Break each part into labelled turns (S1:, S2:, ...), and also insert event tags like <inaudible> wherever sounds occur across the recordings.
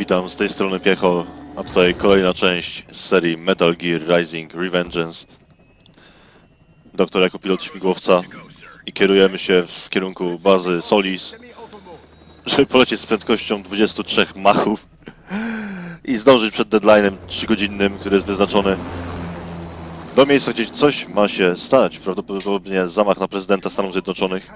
S1: Witam, z tej strony Piecho, a tutaj kolejna część z serii Metal Gear Rising Revengeance. Doktor jako pilot śmigłowca i kierujemy się w kierunku bazy Solis, żeby polecieć z prędkością 23 machów i zdążyć przed deadline'em 3-godzinnym, który jest wyznaczony. Do miejsca, gdzie coś ma się stać, prawdopodobnie zamach na prezydenta Stanów Zjednoczonych,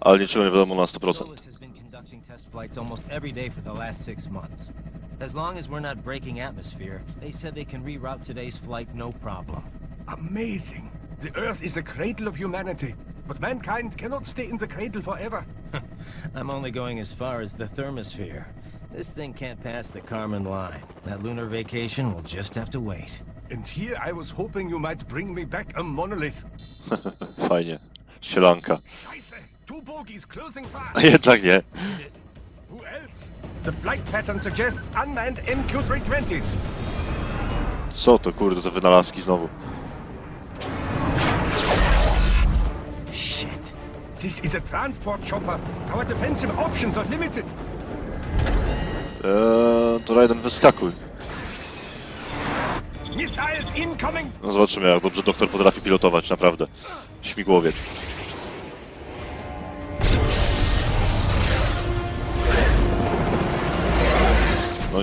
S1: ale niczego nie wiadomo na 100%.
S2: Solus has been conducting test flights almost every day for the last six months. As long as we're not breaking atmosphere, they said they can reroute today's flight no problem.
S3: amazing. The Earth is the cradle of humanity, but mankind cannot stay in the cradle forever. <laughs>
S2: I'm only going as far as the thermosphere. This thing can't pass the Karman line. That lunar vacation will just have to wait.
S3: And here I was hoping you might bring me back a monolith. <laughs>
S1: Fajnie. Sielanka.
S3: Scheiße!
S1: A jednak nie.
S3: Who else? The flight pattern suggests unmanned MQ-320s.
S1: Co to kurde za wynalazki znowu?
S2: Shit.
S3: This is a transport chopper. Our defensive options are limited.
S1: Eee, to Raiden wyskakuj.
S3: Missiles incoming.
S1: No zobaczymy jak dobrze doktor potrafi pilotować, naprawdę. Śmigłowiec.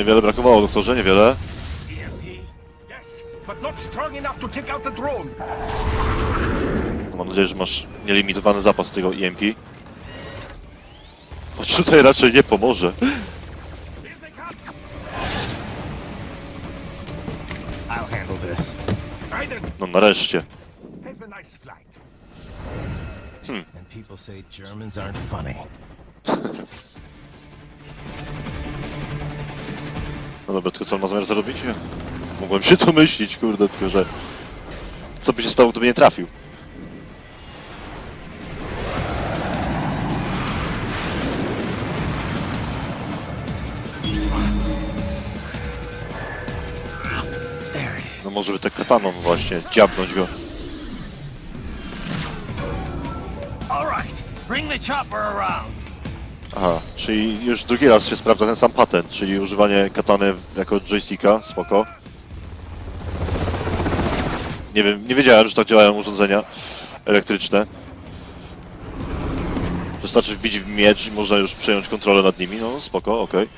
S1: Niewiele brakowało doktorze, niewiele. Mam nadzieję, że masz nielimitowany zapas tego EMP. Choć tutaj raczej nie pomoże. No nareszcie.
S3: have <laughs>
S1: No dobra, tylko co on ma zamiar zrobić? Mogłem się <laughs> to myśleć, kurde, tylko że... Co by się stało, gdyby nie trafił? No może by tak kataną właśnie dziabnąć go.
S2: All right. Bring the chopper around.
S1: Aha, czyli już drugi raz się sprawdza ten sam patent, czyli używanie katany jako joysticka, spoko. Nie wiem, nie wiedziałem, że tak działają urządzenia elektryczne. Wystarczy wbić w miecz i można już przejąć kontrolę nad nimi, no spoko, okej.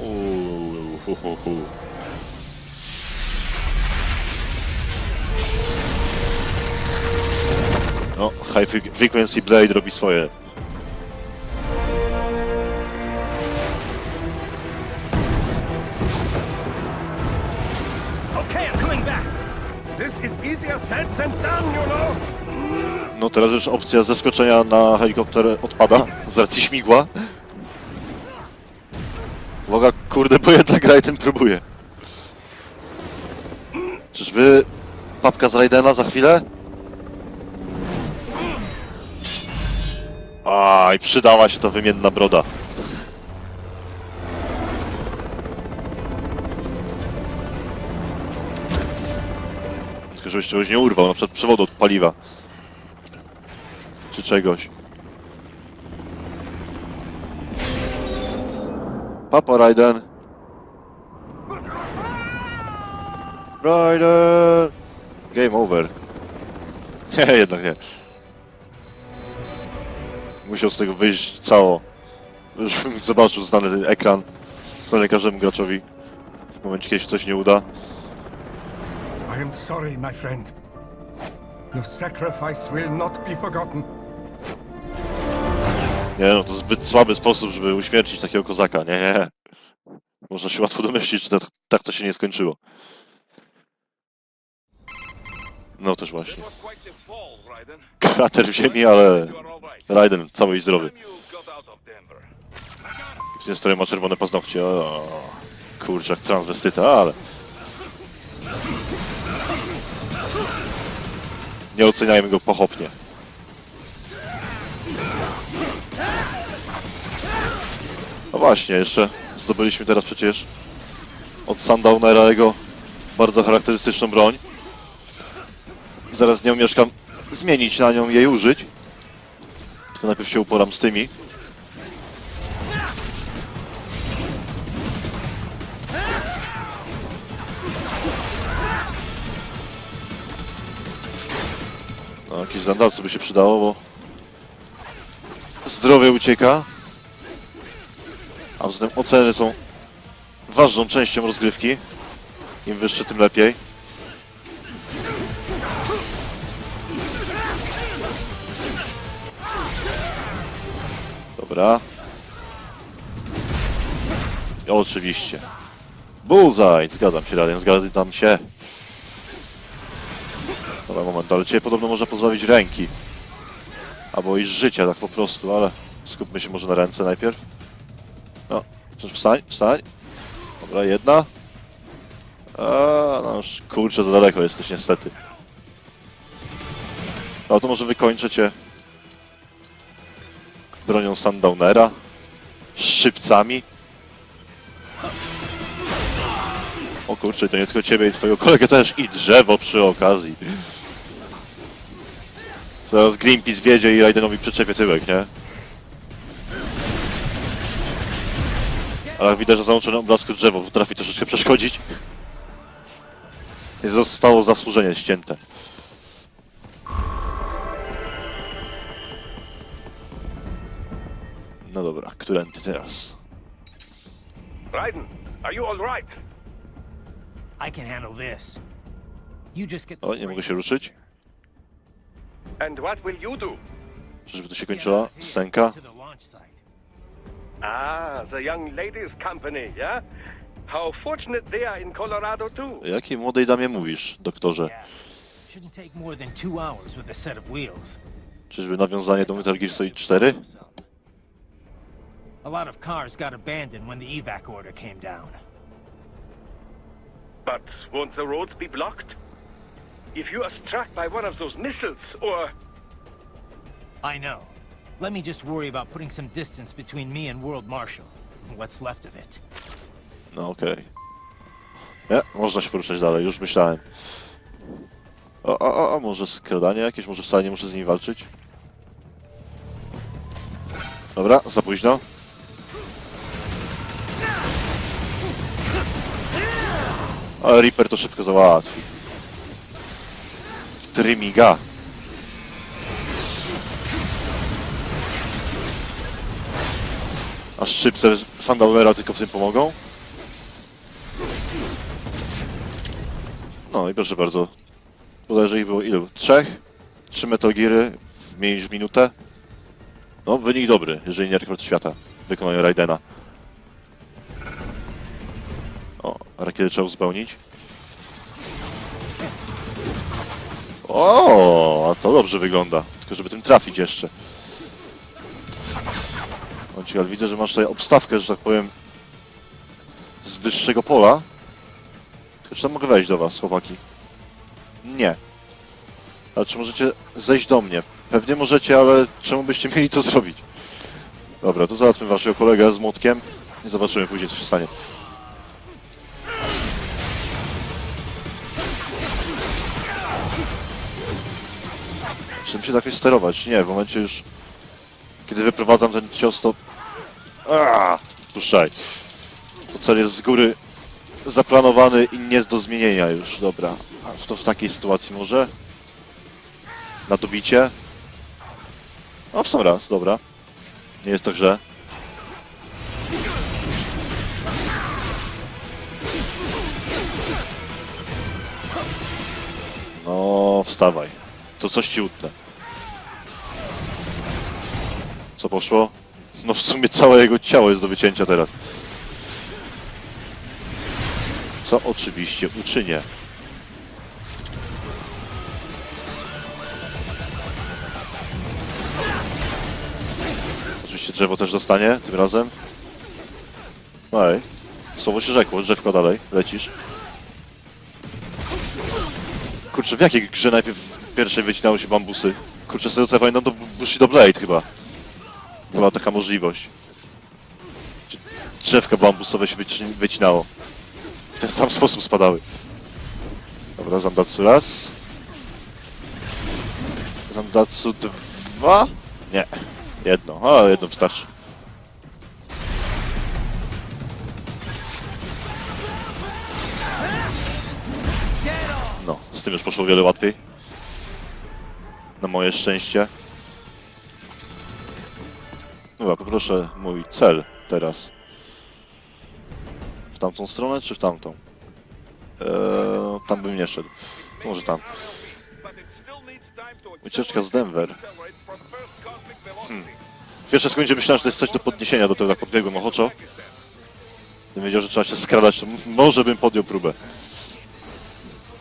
S1: Uuu, hu, hu, hu. High Fre- Frequency Blade robi swoje. No teraz już opcja zeskoczenia na helikopter odpada z racji śmigła. Uwaga, kurde, bo jednak Raiden próbuje. Czyżby papka z Raidena za chwilę? Aj, przydała się ta wymienna broda. Tylko żebyś czegoś nie urwał, na przykład przewodu od paliwa. Czy czegoś. Papa Raiden. Raiden! Game over. <laughs> Nie, jednak nie. Musiał z tego wyjść cało. Żebym <laughs> zobaczył znany ekran. Znany każdemu graczowi. W momencie, kiedy się coś nie uda.
S3: I am sorry, my friend. Your sacrifice will not be forgotten.
S1: Nie no, to zbyt słaby sposób, żeby uśmiercić takiego kozaka. Nie, nie. <laughs> Można się łatwo domyślić, że tak, tak to się nie skończyło. No też właśnie. Krater w ziemi, ale. Raiden cały i zdrowy. W tym ma czerwone paznokcie. O, kurczę, jak transwestyta, ale... Nie oceniajmy go pochopnie. No właśnie, jeszcze zdobyliśmy teraz przecież od Sundownera jego bardzo charakterystyczną broń. Zaraz z nią mieszkam zmienić na nią, jej użyć. Tylko najpierw się uporam z tymi. No, jakiś zandalcy by się przydało, bo zdrowie ucieka. A zatem oceny są ważną częścią rozgrywki. Im wyższe, tym lepiej. Dobra. Oczywiście. Bullseye! Zgadzam się, Radian, zgadzam się. Dobra, moment, ale cię podobno można pozbawić ręki. Albo i życia, tak po prostu, ale skupmy się może na ręce najpierw. No, przecież wstań, wstań. Dobra, jedna. A, no już kurczę, za daleko jesteś niestety. No to może wykończę cię bronią Sundownera, szczypcami. O kurczę, to nie tylko ciebie i twojego kolegę też i drzewo przy okazji. Zaraz Greenpeace wiedzie i Raidenowi przyczepie tyłek, nie? Ale widać, że załączone obrazku drzewo potrafi troszeczkę przeszkodzić. I zostało zasłużenie ścięte. No dobra, którędy teraz?
S4: Raiden, are you all right?
S2: I can handle this. You just get the
S1: O, nie mogę się ruszyć.
S4: And what will you do?
S1: Czyżby tu się kończyła scenka?
S2: To the launch site.
S4: Ah, the young ladies' company, yeah? How fortunate they are in Colorado too.
S1: O jakiej młodej damie mówisz, doktorze?
S2: Yeah. Shouldn't take more than two hours with a set of wheels.
S1: Czyżby nawiązanie do Metal Gear Solid 4?
S2: A lot of cars got abandoned when the evac order came down.
S4: But won't the roads be blocked? If you are struck by one of those missiles, or...
S2: I know. Let me just worry about putting some distance between me and World Marshal. What's left of it.
S1: No okej. Nie, można się poruszać dalej, już myślałem. O, o, o, o, może skradanie jakieś, może wcale nie muszę z nimi walczyć? Dobra, za późno. Ale Reaper to szybko załatwi. Trymiga. A szczypce Sundownera tylko w tym pomogą? No i proszę bardzo. Bodajże ich było ilu? Trzech? Trzy w mniej niż minutę? No, wynik dobry, jeżeli nie rekord świata w wykonaniu Raidena. O, rakiety trzeba uzupełnić. O, a to dobrze wygląda. Tylko żeby tym trafić jeszcze. Bądź, ale widzę, że masz tutaj obstawkę, że tak powiem, z wyższego pola. Tylko czy tam mogę wejść do was, chłopaki? Nie. Ale czy możecie zejść do mnie? Pewnie możecie, ale czemu byście mieli to zrobić? Dobra, to załatwmy waszego kolegę z młotkiem i zobaczymy później, co się stanie. Tym się jakoś sterować? Nie, w momencie już... Kiedy wyprowadzam ten cios, to... Aaaa! Puszczaj. To cel jest z góry zaplanowany i nie jest do zmienienia już, dobra. A to w takiej sytuacji może? Na dobicie? O, w sam raz, dobra. Nie jest to źle. No, wstawaj. To coś ci utnę. Co poszło? No w sumie całe jego ciało jest do wycięcia teraz. Co oczywiście uczynię. Oczywiście drzewo też dostanie tym razem. Ej, słowo się rzekło, drzewko dalej, lecisz. Kurczę, w jakiej grze najpierw pierwszej wycinały się bambusy? Kurczę, z tego co ja pamiętam to Bushido Blade chyba. Była taka możliwość. Drzewka bambusowe się wyci- wycinało. W ten sam sposób spadały. Dobra, Zandatsu raz. Datsu 2? Nie. Jedno. A, jedno wystarczy. No, z tym już poszło o wiele łatwiej. Na moje szczęście. Dobra, poproszę mój cel teraz. W tamtą stronę, czy w tamtą? Eee, tam bym nie szedł. To może tam. Ucieczka z Denver. Hmm. W pierwszej sekundzie myślałem, że to jest coś do podniesienia, do tego tak podbiegłem ochoczo. Gdybym wiedział, że trzeba się skradać, to może bym podjął próbę.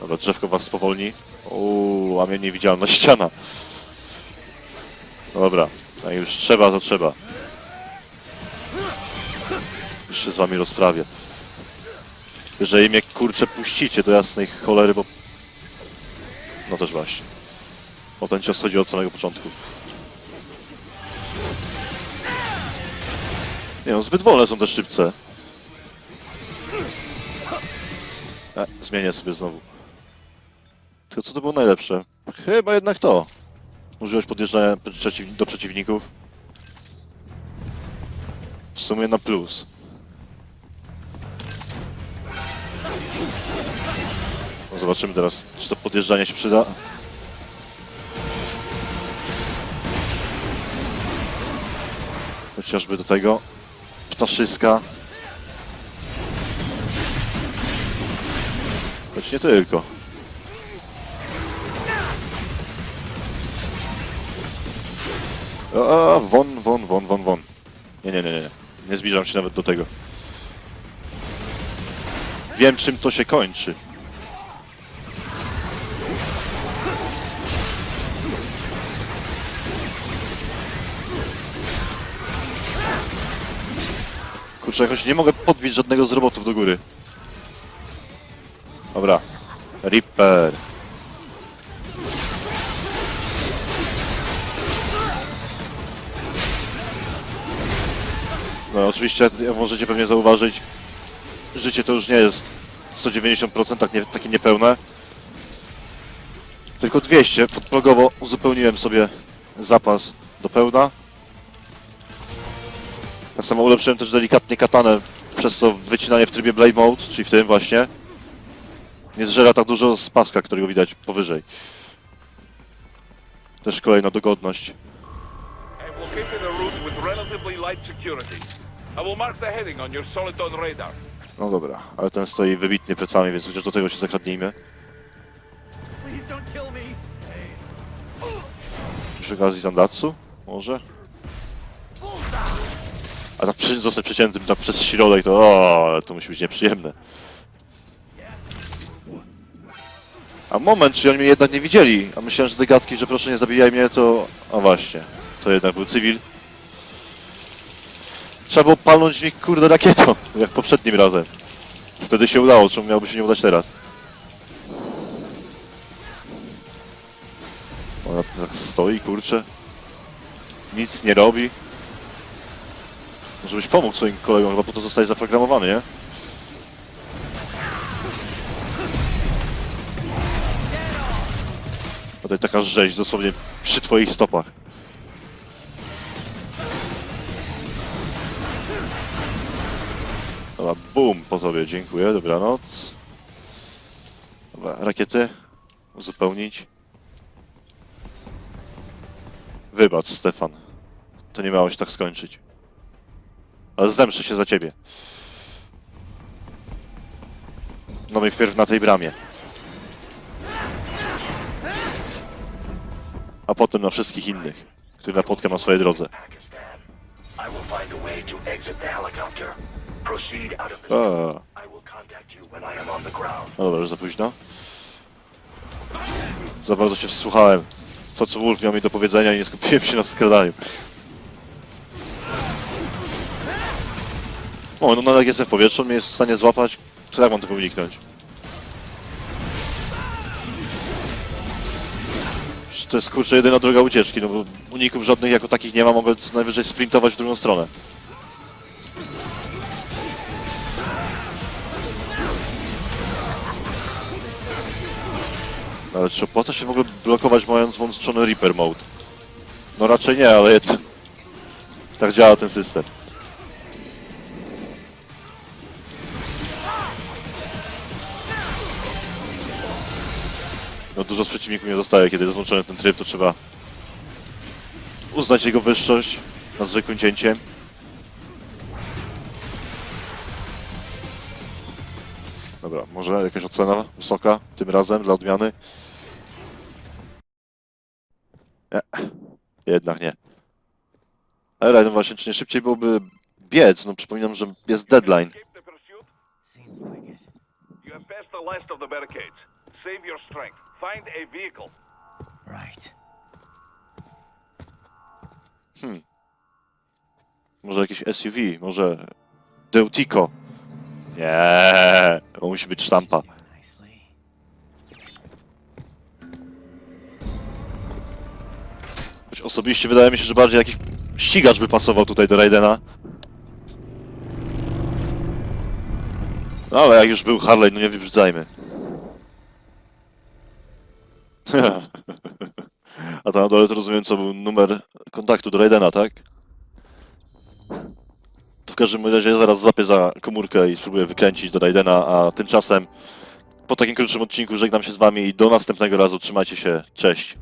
S1: Dobra, drzewko was spowolni. Uuu, a mnie niewidzialna ściana. Dobra, jak już trzeba, to trzeba. Się z wami rozprawię. Jeżeli mnie kurczę puścicie do jasnej cholery, bo... No też właśnie. O ten cios chodzi od samego początku. Nie no, zbyt wolne są te szybce. E, zmienię sobie znowu. Tylko co to było najlepsze? Chyba jednak to. Użyłeś podjeżdżania do przeciwników. W sumie na plus. Zobaczymy teraz, czy to podjeżdżanie się przyda. Chociażby do tego ptaszyska. Choć nie tylko. A, won, won, won, won, won. Nie, nie, nie, nie. Nie zbliżam się nawet do tego. Wiem, czym to się kończy. Kurczę, jakoś nie mogę podbić żadnego z robotów do góry. Dobra. Reaper. No oczywiście jak możecie pewnie zauważyć, życie to już nie jest 190% tak nie, takie niepełne. Tylko 200. Podprogowo uzupełniłem sobie zapas do pełna. Tak samo ulepszyłem też delikatnie katanę, przez co wycinanie w trybie Blade Mode, czyli w tym właśnie, nie zżera tak dużo z paska, którego widać powyżej. Też kolejna dogodność.
S5: I've located a route with relatively light security. I will mark the heading on your Soliton radar.
S1: No dobra, ale ten stoi wybitnie plecami, więc chociaż do tego się zakradnijmy.
S5: Please don't kill me.
S1: Przy okazji Zandatsu? Może? A tak przy, zostać przeciętym tak przez środek to o, to musi być nieprzyjemne. A moment, czy oni mnie jednak nie widzieli? A myślałem, że te gadki, że proszę nie zabijaj mnie, to... A właśnie, to jednak był cywil. Trzeba było palnąć nich, kurde, rakietą, <laughs> jak poprzednim razem. Wtedy się udało, czemu miałoby się nie udać teraz? Ona tak stoi, kurczę. Nic nie robi. Może byś pomógł swoim kolegom, chyba po to zostałeś zaprogramowany, nie? Tutaj taka rzeź dosłownie przy twoich stopach. Dobra, boom po tobie, dziękuję, dobranoc. Dobra, rakiety uzupełnić. Wybacz, Stefan. To nie miało się tak skończyć. Zemszę się za ciebie. No i wpierw na tej bramie. A potem na wszystkich innych, które napotkam na swojej drodze. No dobra, już za późno. Za bardzo się wsłuchałem. To, co Wolf miał mi do powiedzenia i nie skupiłem się na skradaniu. O, no, no jak jestem w powietrzu, mnie jest w stanie złapać. Co jak mam tego uniknąć? To jest kurczę jedyna droga ucieczki, no bo uników żadnych jako takich nie ma, mogę co najwyżej sprintować w drugą stronę. Ale czy opłaca się w ogóle blokować mając włączony Reaper Mode? No raczej nie, ale. <laughs> Tak działa ten system. Dużo z przeciwników nie zostaje, kiedy jest włączony ten tryb, to trzeba uznać jego wyższość nad zwykłym cięciem. Dobra, może jakaś ocena wysoka tym razem dla odmiany? Nie, jednak nie. Ale Raiden właśnie, czy nie szybciej byłoby biec? No przypominam, że jest deadline.
S2: Seems like it.
S5: You have passed the last of the barricades. Save your strength. Find a vehicle.
S2: Right.
S1: Może jakieś SUV, może Deutico. Nie, to musi być sztampa. Choć osobiście wydaje mi się, że bardziej jakiś ścigacz by pasował tutaj do Raidena. No ale jak już był Harley, no nie wybrzydzajmy. <laughs> A tam na dole to rozumiem, co był numer kontaktu do Raidena, tak? To w każdym razie zaraz złapię za komórkę i spróbuję wykręcić do Raidena, a tymczasem po takim krótszym odcinku żegnam się z wami i do następnego razu. Trzymajcie się, cześć.